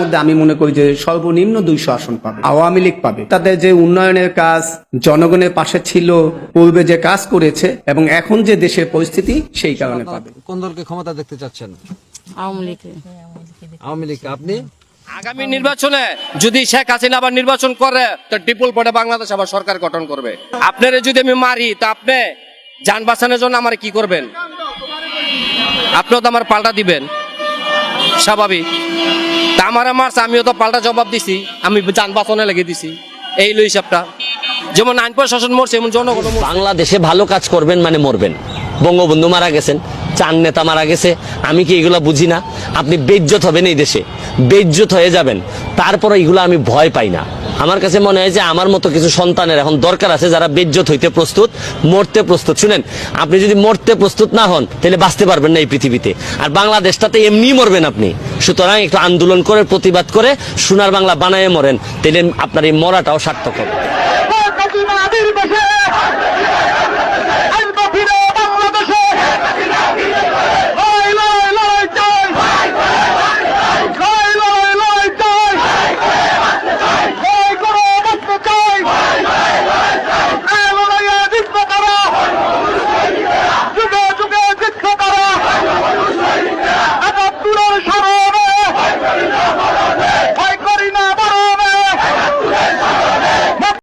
মধ্যে আমি মনে করি যে সর্বনিম্ন দুইশো আসন পাবে। আওয়ামী লীগ পাবে। তাদের যে উন্নয়নের কাজ জনগণের পাশে ছিল পূর্বে যে কাজ করেছে এবং এখন যে দেশের পরিস্থিতি সেই কারণে পাবে। কোন দলকে ক্ষমতা দেখতে চাচ্ছেন? আওয়ামী লীগে আওয়ামী লীগ আপনি? আগামী নির্বাচনে যদি শেখ হাসিনা আবার নির্বাচন করে তো ট্রিপল বাংলাদেশ আবার সরকার গঠন করবে। আপনারে যদি আমি মারি তা আপনি যান বাঁচানোর জন্য আমার কি করবেন? আপনিও তো আমার পাল্টা দিবেন। স্বাভাবিক। তা আমার মারছে, আমিও তো পাল্টা জবাব দিছি, আমি যান বাঁচনে লেগে দিছি। এই লো হিসাবটা। যেমন আইন প্রশাসন মরছে, এমন জনগণ বাংলাদেশে ভালো কাজ করবেন মানে মরবেন। বঙ্গবন্ধু মারা গেছেন চান নেতা মারা গেছে, আমি কি এগুলা বুঝি না? আপনি বেজ্জত হবেন এই দেশে। বেজ্জত হয়ে যাবেন। তারপরে এগুলো আমি ভয় পাই না। আমার কাছে মনে হয় যে আমার মতো কিছু সন্তানের এখন দরকার আছে যারা বেজ্জত হইতে প্রস্তুত, মরতে প্রস্তুত। শুনেন, আপনি যদি মরতে প্রস্তুত না হন, তাহলে বাঁচতে পারবেন না এই পৃথিবীতে। আর বাংলাদেশটাতে এমনিই মরবেন আপনি। সুতরাং একটু আন্দোলন করে, প্রতিবাদ করে, সোনার বাংলা বানায় মরেন, তাহলে আপনার এই মরাটাও সার্থক হবে।